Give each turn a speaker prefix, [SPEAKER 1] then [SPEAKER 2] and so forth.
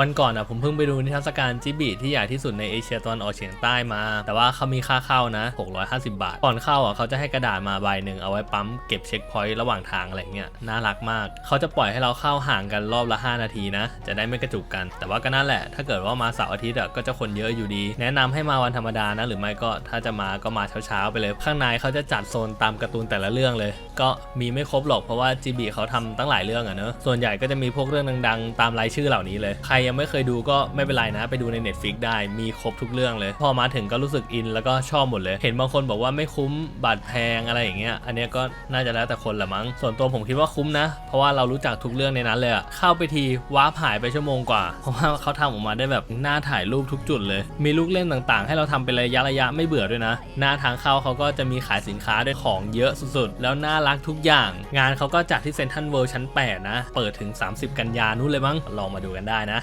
[SPEAKER 1] วันก่อนอะผมเพิ่งไปดูนิทรรศการจิบิที่ใหญ่ที่สุดในเอเชียตะวันออกเฉียงใต้มา แต่ว่าเขามีค่าเข้านะ 650 บาท ก่อนเข้าอะเขาจะให้กระดาษมาใบหนึ่งเอาไว้ปั๊มเก็บเช็คพอยต์ระหว่างทางอะไรเงี้ย น่ารักมาก เขาจะปล่อยให้เราเข้าห่างกันรอบละ 5 นาทีนะ จะได้ไม่กระจุกกัน แต่ว่าก็นั่นแหละ ถ้าเกิดว่ามาเสาร์อาทิตย์อะก็จะคนเยอะอยู่ดี แนะนำให้มาวันธรรมดานะ หรือไม่ก็ถ้าจะมาก็มาเช้าๆไปเลย ข้างในเขาจะจัดโซนตามการ์ตูนแต่ละเรื่องเลย ก็มีไม่ครบหรอกเพราะว่าจิบิเขาทำตั้งหลายเรื่องอะเนอะส่วนใหญ่ก็จะมีพวกเรื่องดังๆ ตามรายชื่อเหล่านี้เลยใครยังไม่เคยดูก็ไม่เป็นไรนะ ไปดูใน Netflix ได้มีครบทุกเรื่องเลย พอมาถึงก็รู้สึกอินแล้วก็ชอบหมดเลย เห็นบางคนบอกว่าไม่คุ้มบัตรแพงอะไรอย่างเงี้ยอันนี้ก็น่าจะแล้วแต่คนละมั้ง ส่วนตัวผมคิดว่าคุ้มนะ เพราะว่าเรารู้จักทุกเรื่องในนั้นเลยอะเข้าไปทีว้าร์ปหายไปชั่วโมงกว่าเพราะว่าเขาทำออกมาได้แบบน่าถ่ายรูปทุกจุดเลย มีลูกเล่นต่างๆ ให้เราทำเป็นระยะระยะไม่เบื่อด้วยนะ หน้าทางเข้าเขาก็จะมีขายสินค้าด้วยของเยอะสุดๆ แล้วน่ารักทุกอย่าง งานเขาก็จัดที่เซ็นทรัลเวิลด์ชั้น 8 นะ เปิดถึง 30 กันยานู้นเลยมั้งลองมาดูกันได้นะ